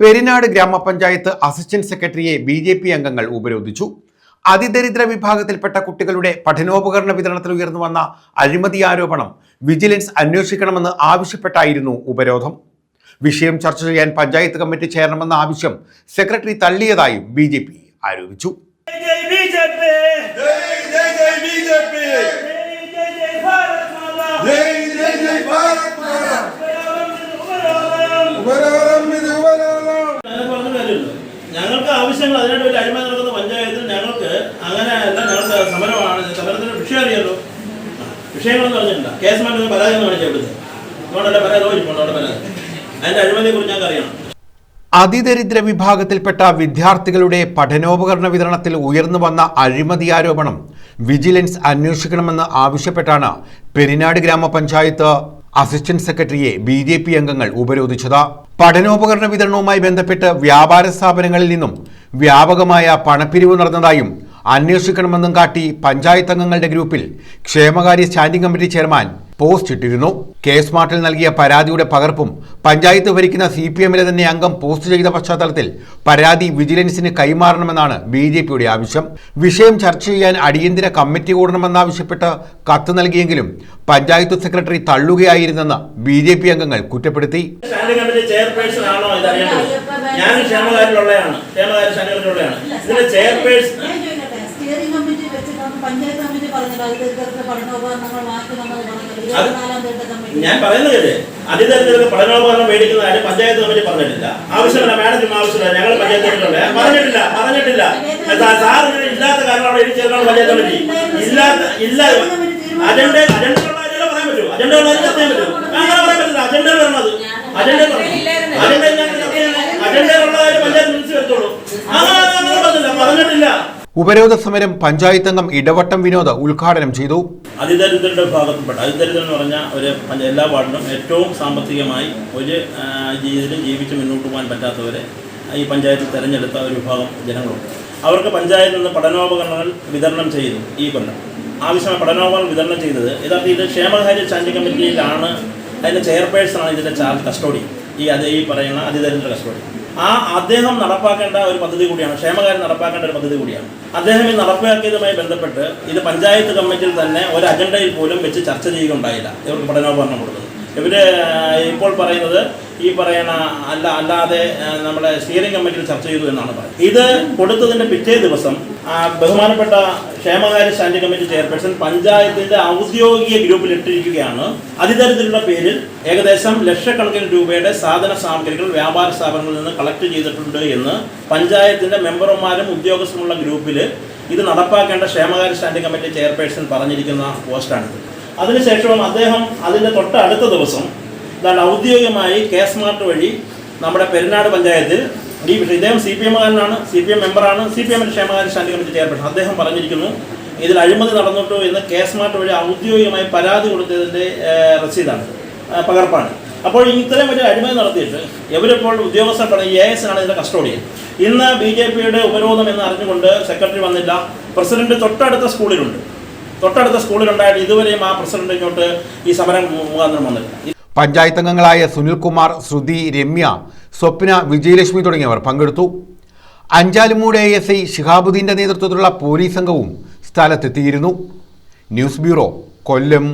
പെരിനാട് ഗ്രാമപഞ്ചായത്ത് അസിസ്റ്റന്റ് സെക്രട്ടറിയെ B J P അംഗങ്ങൾ ഉപരോധിച്ചു. അതിദരിദ്ര വിഭാഗത്തിൽപ്പെട്ട കുട്ടികളുടെ പഠനോപകരണ വിതരണത്തിൽ ഉയർന്നു വന്ന അഴിമതി ആരോപണം വിജിലൻസ് അന്വേഷിക്കണമെന്ന് ആവശ്യപ്പെട്ടായിരുന്നു ഉപരോധം. വിഷയം ചർച്ച ചെയ്യാൻ പഞ്ചായത്ത് കമ്മിറ്റി ചേരണമെന്ന ആവശ്യം സെക്രട്ടറി തള്ളിയതായും ബി ആരോപിച്ചു. വിഷയങ്ങളൊന്നും അറിഞ്ഞിട്ടില്ല. കേസ് മാറ്റി പരാതി ഒന്നും കാണിച്ചാൽ ഇവിടുത്തെ അതുകൊണ്ടല്ലേ പരാതി അവിടെ പരാതി. അതിന്റെ അഴിമതിയെ കുറിച്ച് ഞങ്ങൾക്ക് അറിയണം. അതിദരിദ്ര വിഭാഗത്തിൽപ്പെട്ട വിദ്യാർത്ഥികളുടെ പഠനോപകരണ വിതരണത്തിൽ ഉയർന്നു വന്ന അഴിമതി ആരോപണം വിജിലൻസ് അന്വേഷിക്കണമെന്ന് ആവശ്യപ്പെട്ടാണ് പെരിനാട് ഗ്രാമപഞ്ചായത്ത് അസിസ്റ്റന്റ് സെക്രട്ടറിയെ ബി ജെ പി അംഗങ്ങൾ ഉപരോധിച്ചത്. പഠനോപകരണ വിതരണവുമായി ബന്ധപ്പെട്ട് വ്യാപാര സ്ഥാപനങ്ങളിൽ നിന്നും വ്യാപകമായ പണപ്പിരിവ് നടന്നതായും അന്വേഷിക്കണമെന്നും കാട്ടി പഞ്ചായത്ത് അംഗങ്ങളുടെ ഗ്രൂപ്പിൽ ക്ഷേമകാര്യ സ്റ്റാൻഡിംഗ് കമ്മിറ്റി ചെയർമാൻ പോസ്റ്റ് ഇട്ടിരുന്നു. കെ സ്മാർട്ടിൽ നൽകിയ പരാതിയുടെ പകർപ്പും പഞ്ചായത്ത് ഭരിക്കുന്ന സി പി എമ്മിലെ തന്നെ അംഗം പോസ്റ്റ് ചെയ്ത പശ്ചാത്തലത്തിൽ പരാതി വിജിലൻസിന് കൈമാറണമെന്നാണ് ബി ജെ പിയുടെ ആവശ്യം. വിഷയം ചർച്ച ചെയ്യാൻ അടിയന്തര കമ്മിറ്റി കൂടണമെന്നാവശ്യപ്പെട്ട് കത്ത് നൽകിയെങ്കിലും പഞ്ചായത്ത് സെക്രട്ടറി തള്ളുകയായിരുന്നെന്ന് ബി ജെ പി അംഗങ്ങൾ കുറ്റപ്പെടുത്തി. ഞാൻ ക്ഷേമകാരിലുള്ളതാണ് ക്ഷേമകാര്യ സ്റ്റാൻഡിംഗ് ഇതിന്റെ ചെയർപേഴ്സൺ ഞാൻ ചോദിക്കട്ടെ, സ്റ്റിയറിംഗ് കമ്മിറ്റി വെച്ചിട്ടാണ് പഞ്ചായത്ത് കമ്മിറ്റി പറഞ്ഞത്. അത് ഇത്തരത്തിലുള്ള പഠനോപകരണങ്ങൾ മാറ്റണമെന്ന് പറഞ്ഞത്. ഇരുപത്തിനാലാം തീയതി കമ്മിറ്റി ഞാൻ പറയുന്നത് കേട്ട് അതിദരിദ്രർക്ക് പഠനോപകരണം മേടിക്കുന്ന കാര്യം പഞ്ചായത്ത് കമ്മിറ്റി പറഞ്ഞിട്ടില്ല. ആവശ്യമില്ല മാഡത്തിന് ആവശ്യമില്ല ഞങ്ങൾ പഞ്ചായത്ത് കമ്മിറ്റിയുണ്ട് പറഞ്ഞിട്ടില്ല പറഞ്ഞിട്ടില്ല. സാർ ഇല്ലാത്ത അവിടെ എഴുതി ചേർക്കണം പഞ്ചായത്ത് കമ്മിറ്റി. ഇല്ലാത്ത ഇല്ല അജണ്ട അജണ്ട പറയാൻ പറ്റൂ? അജണ്ട പറയാൻ പറ്റൂ. അങ്ങനെ പറയാൻ പറ്റില്ല അജണ്ട വരണത്. അജണ്ട അജണ്ട അജണ്ടയിലുള്ള കാര്യം പഞ്ചായത്ത് വിളിച്ചു വരുത്തുള്ളൂ അങ്ങനെ അങ്ങനെ പറഞ്ഞില്ല പറഞ്ഞിട്ടില്ല ഉപരോധ സമരം പഞ്ചായത്ത് അംഗം ഇടവട്ടം വിനോദ് ഉദ്ഘാടനം ചെയ്തു. അതിദരിദ്രരുടെ ഭാഗത്തുപെട്ട അതിദരിദ്രം എന്ന് പറഞ്ഞാൽ ഒരു എല്ലാ വാർഡിലും ഏറ്റവും സാമ്പത്തികമായി ഒരു ജീവിതത്തിൽ ജീവിച്ച് മുന്നോട്ട് പോകാൻ പറ്റാത്തവരെ ഈ പഞ്ചായത്തിൽ തിരഞ്ഞെടുത്ത ഒരു വിഭാഗം ജനങ്ങളുണ്ട്. അവർക്ക് പഞ്ചായത്തിൽ നിന്ന് പഠനോപകരണങ്ങൾ വിതരണം ചെയ്തു ഈ കൊല്ലം. ആവശ്യമായ പഠനോപകരണം വിതരണം ചെയ്തത് യഥാർത്ഥം ഇത് ക്ഷേമകാര്യ സ്റ്റാൻഡിംഗ് കമ്മിറ്റിയിലാണ്. അതിന്റെ ചെയർപേഴ്സണാണ് ഇതിന്റെ ചാർജ് കസ്റ്റോഡി ഈ അത് ഈ പറയുന്ന അതിദരിദ്ര കസ്റ്റോഡി ആ അദ്ദേഹം നടപ്പാക്കേണ്ട ഒരു പദ്ധതി കൂടിയാണ് ക്ഷേമകാരൻ നടപ്പാക്കേണ്ട ഒരു പദ്ധതി കൂടിയാണ്. അദ്ദേഹം ഈ നടപ്പാക്കിയതുമായി ബന്ധപ്പെട്ട് ഇത് പഞ്ചായത്ത് കമ്മിറ്റിയിൽ തന്നെ ഒരു അജണ്ടയിൽ പോലും വെച്ച് ചർച്ച ചെയ്യുകയുണ്ടായില്ല. ഇവർക്ക് പഠനോപകരണം കൊടുത്തത് ഇവർ ഇപ്പോൾ പറയുന്നത് ഈ പറയുന്ന അല്ല അല്ലാതെ നമ്മുടെ സ്റ്റിയറിംഗ് കമ്മിറ്റിയിൽ ചർച്ച ചെയ്തു എന്നാണ് പറയുന്നത്. ഇത് കൊടുത്തതിന്റെ പിറ്റേ ദിവസം ബഹുമാനപ്പെട്ട ക്ഷേമകാര്യ സ്റ്റാൻഡിംഗ് കമ്മിറ്റി ചെയർപേഴ്സൺ പഞ്ചായത്തിന്റെ ഔദ്യോഗിക ഗ്രൂപ്പിൽ ഇട്ടിരിക്കുകയാണ്. അതിതരത്തിലുള്ള പേരിൽ ഏകദേശം ലക്ഷക്കണക്കിന് രൂപയുടെ സാധന സാമഗ്രികൾ വ്യാപാര സ്ഥാപനങ്ങളിൽ നിന്ന് കളക്ട് ചെയ്തിട്ടുണ്ട് എന്ന് പഞ്ചായത്തിന്റെ മെമ്പർമാരും ഉദ്യോഗസ്ഥരുമുള്ള ഗ്രൂപ്പിൽ ഇത് നടപ്പാക്കേണ്ട ക്ഷേമകാര്യ സ്റ്റാൻഡിംഗ് കമ്മിറ്റി ചെയർപേഴ്സൺ പറഞ്ഞിരിക്കുന്ന പോസ്റ്റാണിത്. അതിനുശേഷം അദ്ദേഹം അതിന്റെ തൊട്ടടുത്ത ദിവസം ഇതാണ് ഔദ്യോഗികമായി കെ സ്മാർട്ട് വഴി നമ്മുടെ പെരുന്നാട് പഞ്ചായത്തിൽ ഡി ഇദ്ദേഹം സി പി എമ്മുകാരനാണ് സി പി എം മെമ്പറാണ് സി പി എമ്മിന്റെ ക്ഷേമകാര്യ സ്റ്റാൻഡിംഗ് കമ്മിറ്റി ചെയർപേഴ്സൺ അദ്ദേഹം പറഞ്ഞിരിക്കുന്നു ഇതിൽ അഴിമതി നടന്നിട്ടു എന്ന് കെ സ്മാർട്ട് വഴി ഔദ്യോഗികമായി പരാതി കൊടുത്തതിന്റെ റസീദാണ് പകർപ്പാണ്. അപ്പോൾ ഇത്രയും വലിയ അഴിമതി നടത്തിയിട്ട് ഇവരിപ്പോൾ ഉദ്യോഗസ്ഥർ പറഞ്ഞ എ എസ് ആണ് ഇതിന്റെ കസ്റ്റോഡിയൻ. ഇന്ന് ബി ജെ പിയുടെ ഉപരോധം എന്ന് അറിഞ്ഞുകൊണ്ട് സെക്രട്ടറി വന്നില്ല പ്രസിഡന്റ് തൊട്ടടുത്ത സ്കൂളിലുണ്ട്. തൊട്ടടുത്ത സ്കൂളിലുണ്ടായിട്ട് ഇതുവരെയും ആ പ്രസിഡന്റ് ഇങ്ങോട്ട് ഈ സമരം മുഖാന്തരം വന്നിട്ടില്ല. പഞ്ചായത്ത് അംഗങ്ങളായ സുനിൽകുമാർ ശ്രുതി രമ്യ സ്വപ്ന വിജയലക്ഷ്മി തുടങ്ങിയവർ പങ്കെടുത്തു. അഞ്ചാലുമൂട് എ എസ് ഐ ശിഹാബുദ്ദീന്റെ നേതൃത്വത്തിലുള്ള പോലീസ് സംഘവും സ്ഥലത്തെത്തിയിരുന്നു. News bureau Kollam.